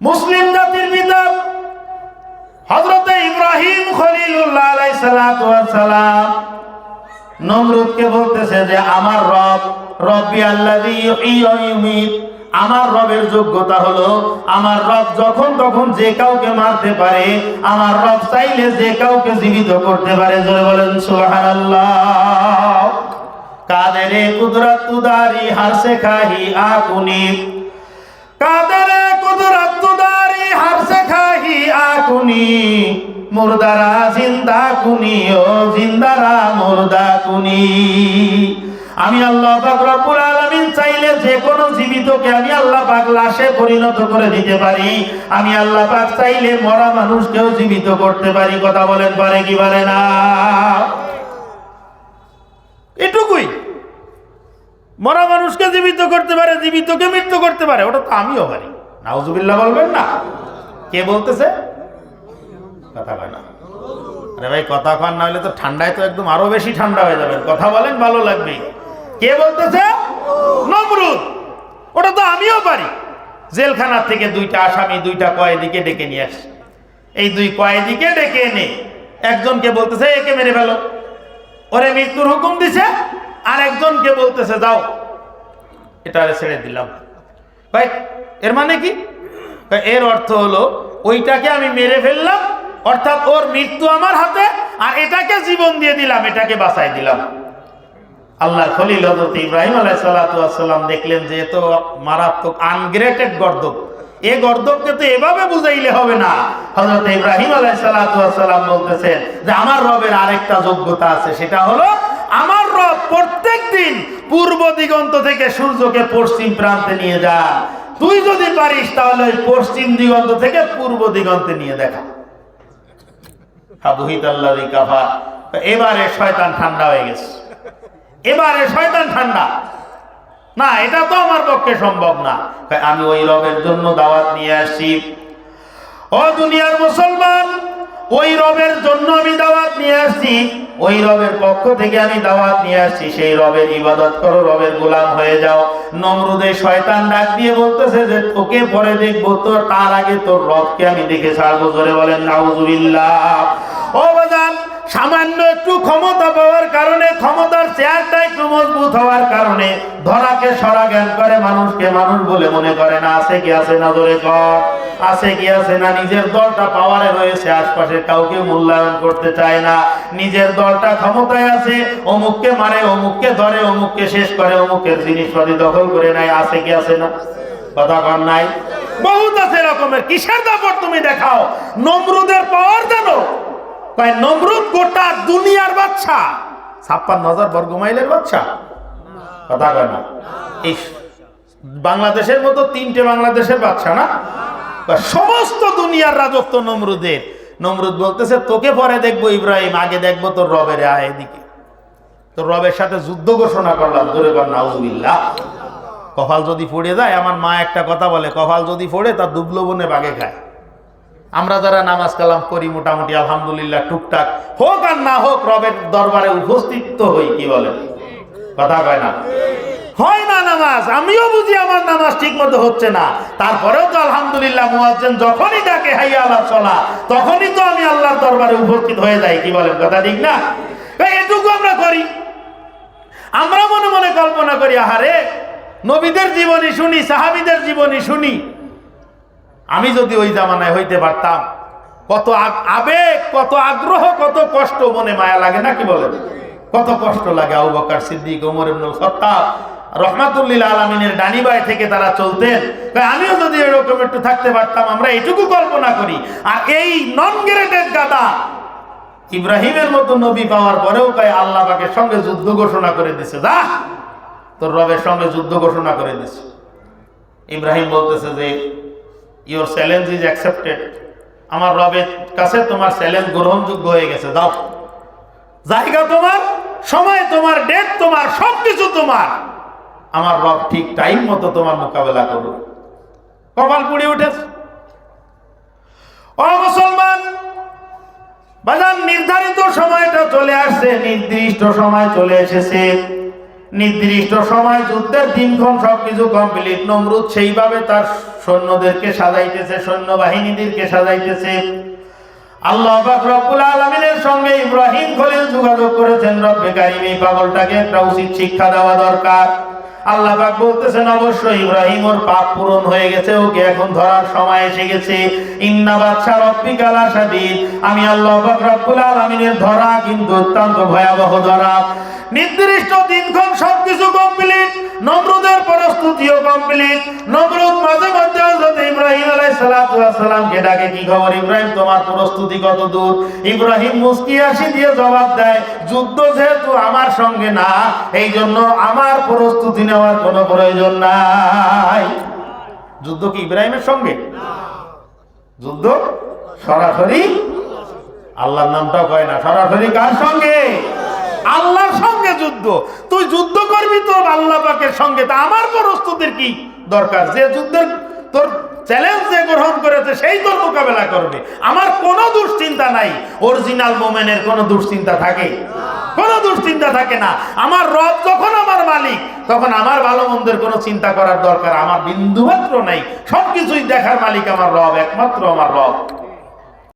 মুসলিম জাতির পিতা হজরতে ইব্রাহিম খলিলুল্লাহ সালাম নমরুদকে বলতেছে যে, আমার রব, রব্বি ইউমীত, আমার রবের যোগ্যতা হলো, আমার রব যখন তখন যে কাউকে মারতে পারে, আমার রব চাইলে যে কাউকে জীবিত করতে পারে। জয় বলেন, সুবহানাল্লাহ। কাদেরে কুদরত তুদারি হারসে খাহি আকুনি কাদেরে কুদরত আকুনি মুর্দারা জিন্দা কুনি ও জিন্দারা মুর্দা কুনি আমি আল্লাহ পাক রব্বুল আলামিন চাইলে যে কোনো জীবিতকে আমি আল্লাহ পাক লাশে পরিণত করে দিতে পারি। আমি আল্লাহ পাক চাইলে মরা মানুষকেও জীবিত করতে পারি। কথা বলেন পারে কি পারে না? এটুকুই। মরা মানুষকে জীবিত করতে পারে, জীবিতকে মৃত্যু করতে পারে, ওটা তো আমিও পারি। নাউজুবিল্লাহ বলবেন না? কে বলতেছে? কথা কয় না। আরে ভাই, কথা কন, না হলে তো ঠান্ডায় তো একদম আরও বেশি ঠান্ডা হয়ে যাবে কথা বলেন, ভালো লাগবে। কে বলতেছে? নমরুদ। ওটা তো আমিও পারি। জেলখানার থেকে দুইটা আসামি, দুইটা কয়েদিকে ডেকে নিয়ে আসি এই দুই কয়েদিকে ডেকে এনে একজনকে বলতেছে একে মেরে ফেলো? ওরে মৃত্যুর হুকুম দিছে আর একজনকে বলতেছে, যাও। এটা ছেড়ে দিলাম। ভাই, এর মানে কি? এর অর্থ হলো, ওইটাকে আমি মেরে ফেললাম অর্থাৎ ওর মৃত্যু আমার হাতে, আর এটাকে জীবন দিয়ে দিলাম, এটাকে বাঁচাই দিলাম। আল্লাহ খলিল হজরত ইব্রাহিম আলাইসাল্লাম দেখলেন যে তো মারাত্মক আনগ্রেটেড গর্দব এ গর্দবকে তো এভাবে বুঝাইলে হবে না। হজরত ইব্রাহিম আলাইসাল্লাম বলতেছেন যে আমার রবের আরেকটা যোগ্যতা আছে, সেটা হলো আমার রব প্রত্যেক দিন পূর্ব দিগন্ত থেকে সূর্যকে পশ্চিম প্রান্তে নিয়ে যা তুই যদি পারিস তাহলে পশ্চিম দিগন্ত থেকে পূর্ব দিগন্তে নিয়ে দেখা। এবারে শয়তান ঠান্ডা হয়ে গেছে। এবারে শয়তান ঠান্ডা। না, এটা তো আমার পক্ষে সম্ভব না। আমি ওই রবের জন্য দাওয়াত নিয়ে আসি ও দুনিয়ার মুসলমান, ওই রবের জন্য আমি দাওয়াত নিয়ে আসছি। ওই রবের পক্ষ থেকে আমি দাওয়াত নিয়ে আসছি। সেই রবের ইবাদত করো, রবের গোলাম হয়ে যাও। নমরুদে শয়তান ডাক দিয়ে বলতেছে যে, তোকে পরে দেখব তো তার আগে তোর রবকে আমি দেখে ছাড়বো। জোরে বলেন, নাউজুবিল্লাহ। ও বাজান, সামান্য একটু ক্ষমতা পাওয়ার কারণে ক্ষমতার চেয়ারটা একটু মজবুত হওয়ার কারণে ধরাকে সরা জ্ঞান করে, মানুষকে মানুষ বলে মনে করে না, আছে কি আছে না ধরে আছে কি আছে না? নিজের দলটা পাওয়ারে রয়েছে, আশপাশে কাউকে মূল্যায়ন করতে চায় না। নিজের দলটা ক্ষমতায় আছে, অমুককে মারে, অমুককে ধরে, অমুককে শেষ করে, অমুকের জিনিসপাতি দখল করে নেয়, আছে কি আছে না? কথা কর নাই? বহুত আছে এরকমের, কিসের দাপট তুমি দেখাও? নমরুদের পাওয়ার জানো? নমরুদ গোটা দুনিয়ার বাচ্চা। ছাপ্পান্ন হাজার বর্গ মাইলের বাচ্চা। কথা কয় না। বাংলাদেশের মতো তিনটে বাংলাদেশের বাচ্চা না? সমস্ত দুনিয়ার রাজত্ব নমরুদের। নমরুদ বলতেছে, তোকে পরে দেখব ইব্রাহিম, আগে দেখব তোর রবের আয় এদিকে। তোর রবের সাথে যুদ্ধ ঘোষণা করলাম ধরে কর নাউজুবিল্লাহ। কপাল যদি পড়ে যায়, আমার মা একটা কথা বলে, কপাল যদি পড়ে তার দুবলো বনে বাগে খায়। আমরা যারা নামাজ কালাম করি মোটামুটি আলহামদুলিল্লাহ, টুকটাক। হোক আর না হোক, রবের দরবারে উপস্থিত তো হই, কি বলেন কথা কয় না? হয় না নামাজ, আমিও বুঝি আমার নামাজ ঠিক মতো হচ্ছে না। তারপরেও তো আলহামদুলিল্লাহ মুয়াজ্জিন যখনই ডাকে, হাইয়া আল্লাহ চলা তখনই তো আমি আল্লাহর দরবারে উপস্থিত হয়ে যাই, কি বলেন কথা ঠিক না? এটুকু আমরা করি। আমরা মনে মনে কল্পনা করি, আহারে, নবীদের জীবনী শুনি, সাহাবিদের জীবনী শুনি আমি যদি ওই জামানায় হইতে পারতাম, কত আবেগ, কত আগ্রহ, কত কষ্ট মনে মায়া লাগে, না কি বলেন? কত কষ্ট লাগে আবু বকর সিদ্দিক, ওমর ইবনুল খাত্তাব, রহমাতুল্লিল আলমিনের ডানিবাই থেকে তারা চলতেন। আমিও যদি এরকম একটু থাকতে পারতাম, আমরা এটুকু কল্পনা করি। আর এই নন গ্রেডেড গাদা ইব্রাহিমের মতো নবী পাওয়ার পরেও কয়, আল্লাহ পাকের সঙ্গে যুদ্ধ ঘোষণা করে দিছে। যা, তোর রবের সঙ্গে যুদ্ধ ঘোষণা করে দিছে। ইব্রাহিম বলতেছে যে ইওর চ্যালেঞ্জ ইজ অ্যাকসেপ্টেড আমার রবের কাছে তোমার চ্যালেঞ্জ গ্রহণযোগ্য হয়ে গেছে, দাও। জায়গা তোমার, সময় তোমার ডেট তোমার সব কিছু তোমার। আমার রব ঠিক টাইম মতো তোমার মোকাবেলা করবে কপাল পুড়ে উঠেছে। ও মুসলমান বাজার নির্ধারিত সময়টা চলে আসছে, নির্দিষ্ট সময় চলে এসেছে। নির্দিষ্ট সময় যুদ্ধের দিনক্ষণ সবকিছু কমপ্লিট নমরুদ সেইভাবে তার সৈন্যদেরকে সাজাইতেছে, সৈন্যবাহিনীদেরকে সাজাইতেছে। আল্লাহ রব্বুল আলমিনের সঙ্গে ইব্রাহিম খলিল যোগাযোগ করেছেন, রব্বে কারিম এই পাগলটাকে একটা উচিত শিক্ষা দেওয়া দরকার। আল্লাহ পাক বলতেছেন, অবশ্যই ইব্রাহিম ওর পাপ পূরণ হয়ে গেছে, ওকে এখন ধরার সময় এসে গেছে। ইন্না বাদশা রব্বিকাল আসাদিদ আমি আল্লাহ পাক রব্বুল আলামিনের ধরা কিন্তু অত্যন্ত ভয়াবহ ধরা। নির্দিষ্ট দিনক্ষণ সবকিছু কমপ্লিট নমরুদের প্রস্তুতিও কমপ্লিট। নমরুদ মাঝে মধ্যে হযরত ইব্রাহিম আলাইহিস সালাতু সালামকে ডাকে, কি খবর ইব্রাহিম? তোমার প্রস্তুতি কত দূর? ইব্রাহিম মুস্কি হাসি দিয়ে জবাব দেয়, যুদ্ধ যেহেতু আমার সঙ্গে না এই জন্য আমার প্রস্তুতি নেওয়ার কোনো প্রয়োজন নাই। যুদ্ধ কি ইব্রাহিমের সঙ্গে? যুদ্ধ সরাসরি? আল্লাহর নামটাও কয় না, সরাসরি কার সঙ্গে? আল্লাহর সঙ্গে যুদ্ধ। তুই যুদ্ধ করবি তোর আল্লাহ পাকের সঙ্গে। তা আমার প্রস্তুতির কি দরকার? যে যুদ্ধের তোর চ্যালেঞ্জ যে গ্রহণ করেছে, সেই তোর মোকাবেলা করবে। আমার কোনো দুশ্চিন্তা নাই। অরিজিনাল মোমেনের কোনো দুশ্চিন্তা থাকে? কোনো দুশ্চিন্তা থাকে না। আমার রব যখন আমার মালিক, তখন আমার ভালো মন্দের কোনো চিন্তা করার দরকার আমার বিন্দুমাত্র নাই। সবকিছুই দেখার মালিক আমার রব, একমাত্র আমার রব।